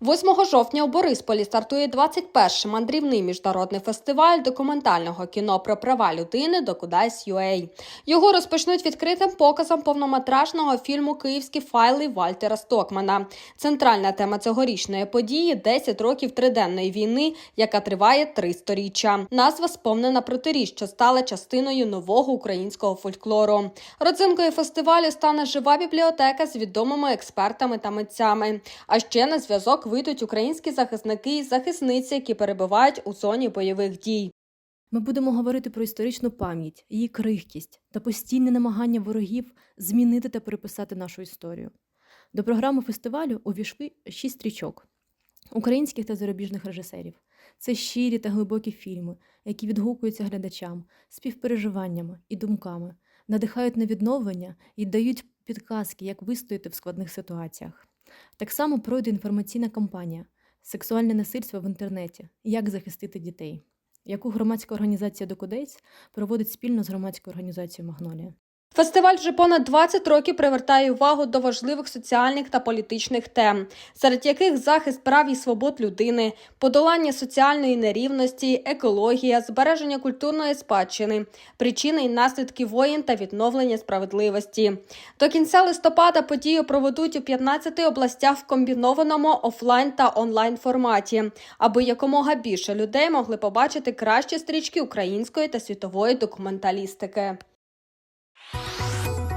8 жовтня у Борисполі стартує 21-й мандрівний міжнародний фестиваль документального кіно про права людини «Докудайс.UA». Його розпочнуть відкритим показом повнометражного фільму Київські файли Вальтера Стокмана. Центральна тема цьогорічної події 10 років триденної війни, яка триває три сторіччя. Назва сповнена протиріч, що стала частиною нового українського фольклору. Родзинкою фестивалю стане жива бібліотека з відомими експертами та митцями. А ще на зв'язок вийдуть українські захисники і захисниці, які перебувають у зоні бойових дій. Ми будемо говорити про історичну пам'ять, її крихкість та постійне намагання ворогів змінити та переписати нашу історію. До програми фестивалю увійшли шість стрічок українських та зарубіжних режисерів. Це щирі та глибокі фільми, які відгукуються глядачам співпереживаннями і думками, надихають на відновлення і дають підказки, як вистояти в складних ситуаціях. Так само пройде інформаційна кампанія Сексуальне насильство в інтернеті. Як захистити дітей, яку громадська організація Докудець проводить спільно з громадською організацією Магнолія. Фестиваль вже понад 20 років привертає увагу до важливих соціальних та політичних тем, серед яких захист прав і свобод людини, подолання соціальної нерівності, екологія, збереження культурної спадщини, причини і наслідки воєн та відновлення справедливості. До кінця листопада подію проведуть у 15 областях в комбінованому офлайн та онлайн форматі, аби якомога більше людей могли побачити кращі стрічки української та світової документалістики. Música